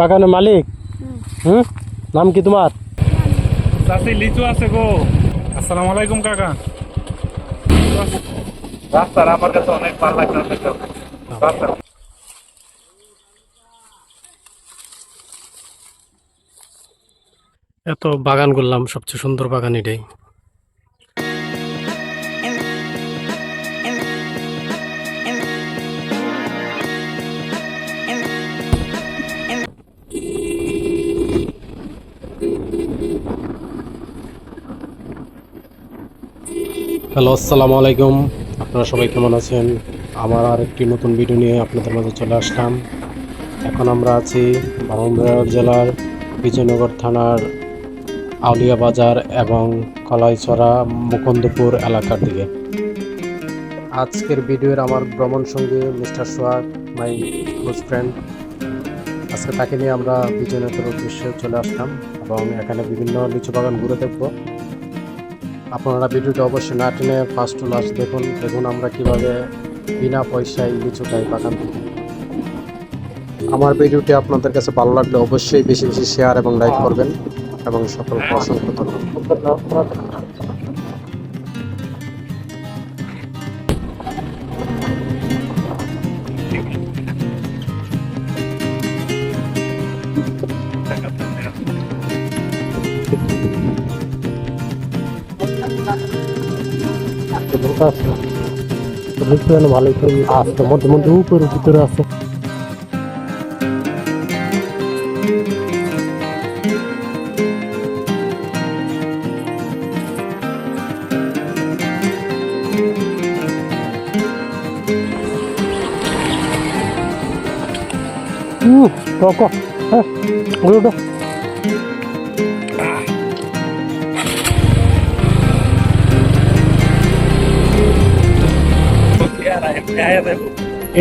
বাগানের মালিক? হুম। নাম কি তোমার? চাষি লিচু আছে গো। আসসালামু আলাইকুম কাকা। রাস্তার আমার কাছে অনেক ভালো লাগছে রাস্তা এত বাগান করলাম সবচেয়ে সুন্দর বাগান এটাই। হ্যালো, আসসালামু আলাইকুম। আপনারা সবাই কেমন আছেন? আমার আর একটি নতুন ভিডিও নিয়ে আপনাদের মাঝে চলে আসলাম। এখন আমরা আছি ব্রাহ্মণবাড়িয়া জেলার বিজয়নগর থানার আউলিয়া বাজার এবং কলাইছড়া মুকুন্দপুর এলাকার দিকে। আজকের ভিডিওর আমার ভ্রমণ সঙ্গী mister Sohag, my close friend. আজকে তাকে নিয়ে আমরা বিজয়নগর উদ্দেশ্যে চলে আসলাম এবং এখানে বিভিন্ন লিচু বাগান ঘুরে দেখব। আপনারা ভিডিওটা অবশ্যই না টেনে ফার্স্ট টু লাস্ট দেখুন দেখুন আমরা কীভাবে বিনা পয়সায় লিচু খাই বাগান থেকে আমার ভিডিওটি আপনাদের কাছে ভালো লাগলে অবশ্যই বেশি বেশি শেয়ার এবং লাইক করবেন এবং সকল অসংখ্য ধন্যবাদ। ভালোই করে আসছে মধ্যে মধ্যে উপরে ভিতরে আছে হুম টক হ্যাঁ ওটা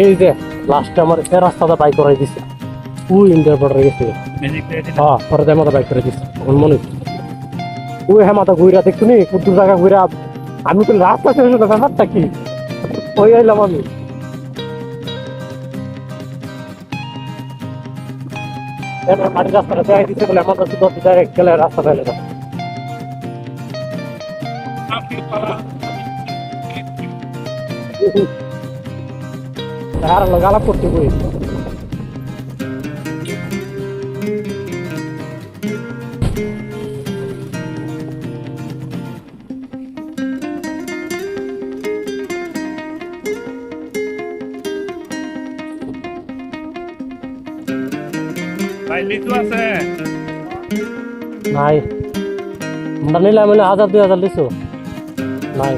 এই যে লাস্টে আমার এ রাস্তাটা বাইক করাই দিছে। ওই ইন্ডিয়ার বর্ডারে গেছে হ্যাঁ পরে দেয় মাথা বাইক করে দিছে। ওর মনে। ওই হ্যাঁ মাথা ঘুরা দেখছ নি? কুদ্দু জায়গা ঘুরা আমি তো রাস্তা শেষ হলো ব্যাপারটা কি? ওই আইলাম আমি। মাটির রাস্তাটা দেখাই দিচ্ছে বলে আমার কাছে দশ ডাইরেক্ট গেলে রাস্তা ফেলে না আর লাগালা করতে বই ভাই লিচু আছে নাই আমরা নিলাম মানে হাজার দুই হাজার লিখছো নাই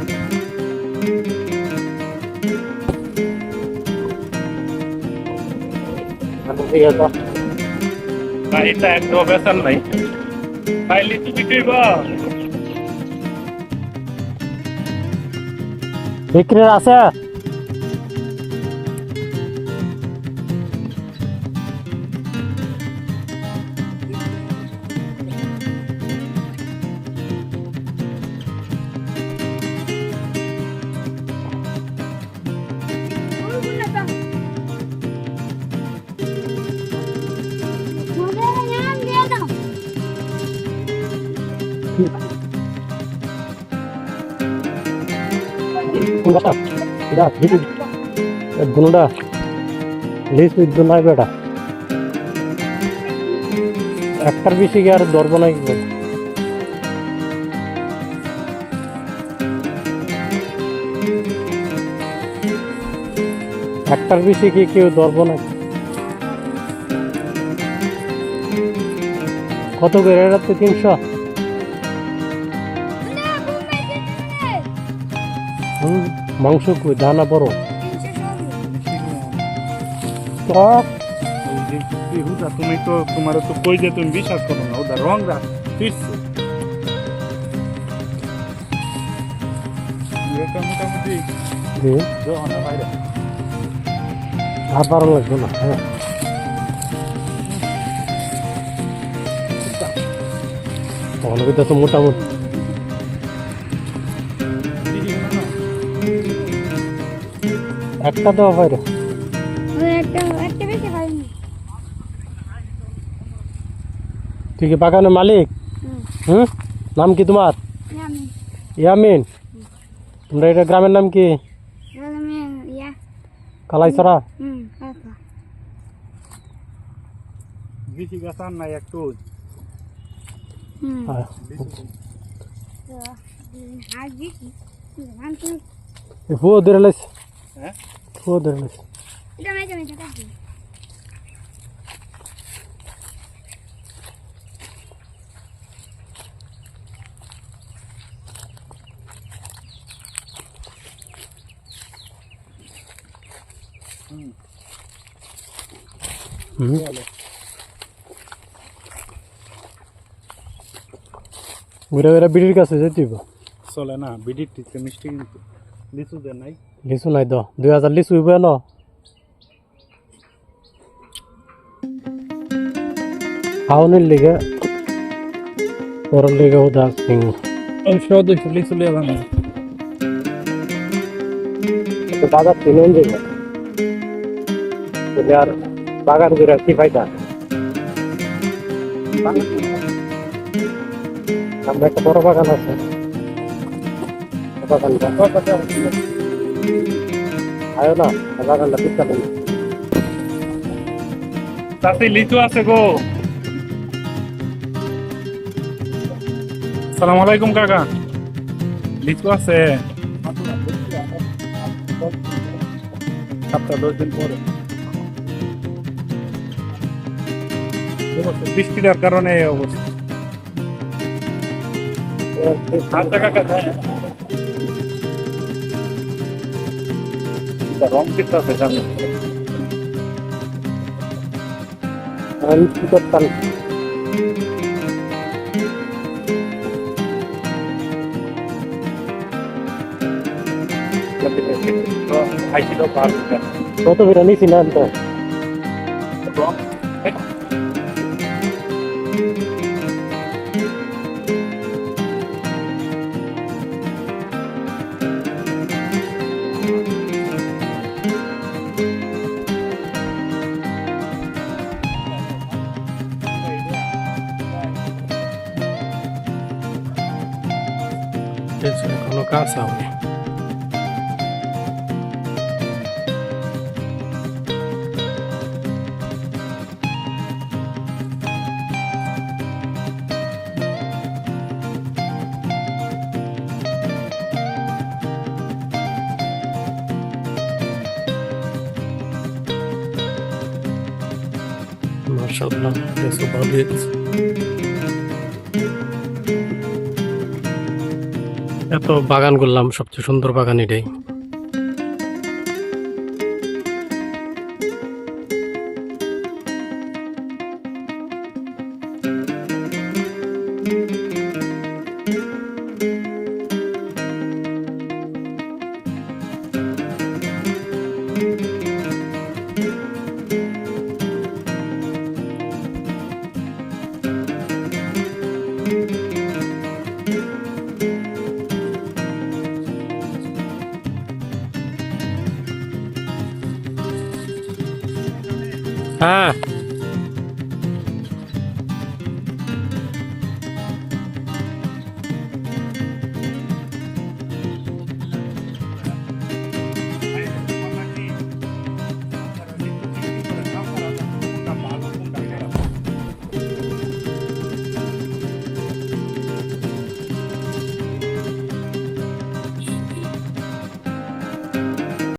আচ্ছা, ঠিক আছে ভাই এটা একদম বেতন নাই ভাই লিচু বিক্রি কর বিক্রির আছে কোনটা এটা ভিডিও গুণটা লিস উদ্য নাই বেটা। একটার বেশি আর ধরবো না একটার বেশি কি কেউ ধরবো না কত করে? এটা তিনশো। হুম। মাংস কই দানা বড়। টক তুমি তো তোমার তো কই যে তুমি বিশ্বাস করো না ওটা রং রাখ ফিরছে মোটামুটি লাগবে না হ্যাঁ। অনেকে তো মোটামুটি। একটা দেওয়া বাইরে একটা একটা বেশি হয়নি তুই কি বাগানের মালিক হুম হুম নাম কি তোমার আমি ইয়ামিন তোমরা এটা গ্রামের নাম কি আমি ইয়া কালাইছড়া হুম কাকা বেশি গাছ আর নাই একটু হুম হ্যাঁ। তো হাত দিছি ধান তুমি ফুয়ো ধরে লাইস হ্যাঁ ফুয়ো ধরে লাইস এটা মেজে মেজে কাটি হুম ঘুরে ঘুরে বিড়ির কাছে যেতে চলে না বিডির টিতে মিষ্টি কিন্তু লিচু নাই? লিচু নাই দুই হাজার লিচু হইব ন? খাওয়ানোর লিগে ওর লিগে উদাস সিং দুইশো লিচু লিয়ে যান বাজার দেবে বলে আর বাগান করে কি ফায়দা আমরা একটা বড় বাগান আছে। বাগানটা আয়ো না তাতে লিচু আছে গো। সালাম আলাইকুম, কাকা। লিচু আছে। সপ্তাহ দশ দিন পরে। কারণে এই অবস্থা। আচ্ছা কাকা রং কিন্তু আছে সামনে আমি কি করতাম খাইছিল ভালো কত বেরা নিছি না তো? এখনও কাঁচা হবে মার্শাল্লাহ লেসু ভালো এত বাগান করলাম সবচেয়ে সুন্দর বাগান এটাই। Ah.